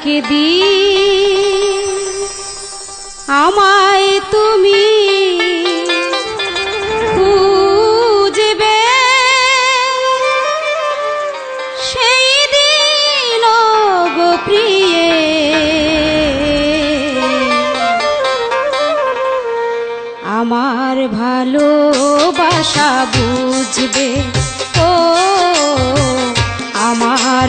একদিন আমায় তুমি আমার ভালোবাসা বুঝবে। ও আমার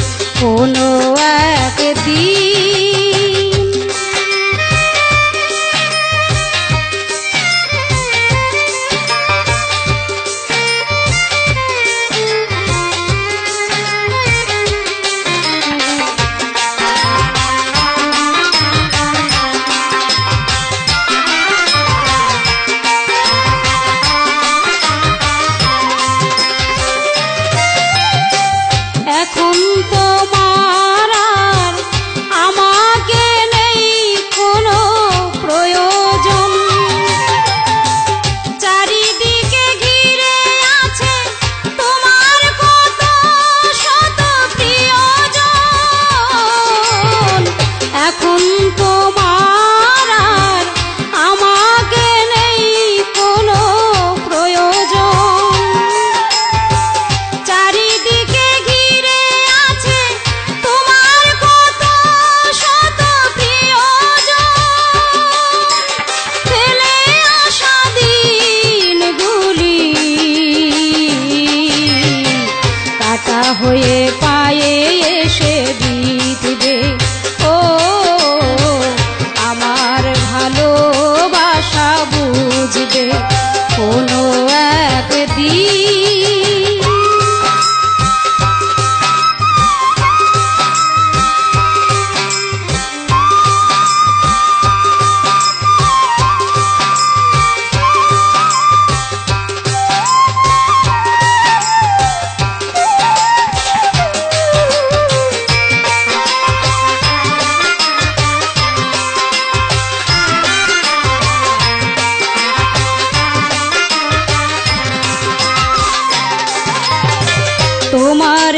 কোনো একদিন। কোনো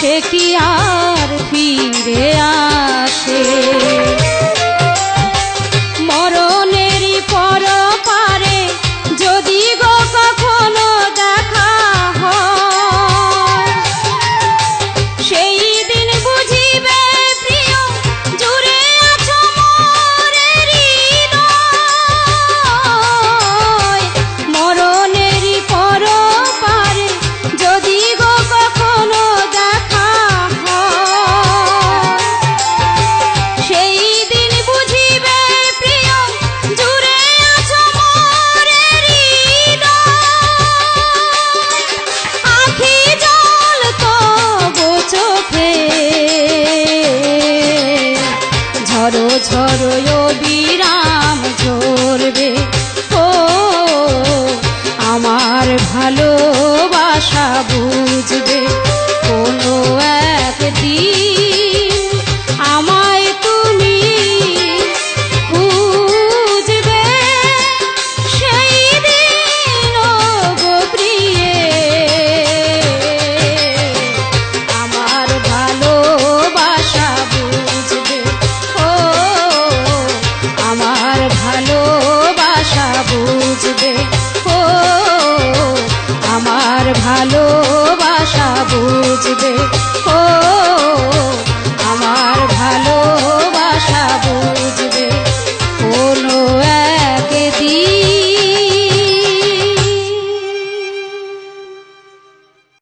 সে কি আর ফিরে আসে ভালোবাসা বুঝবে।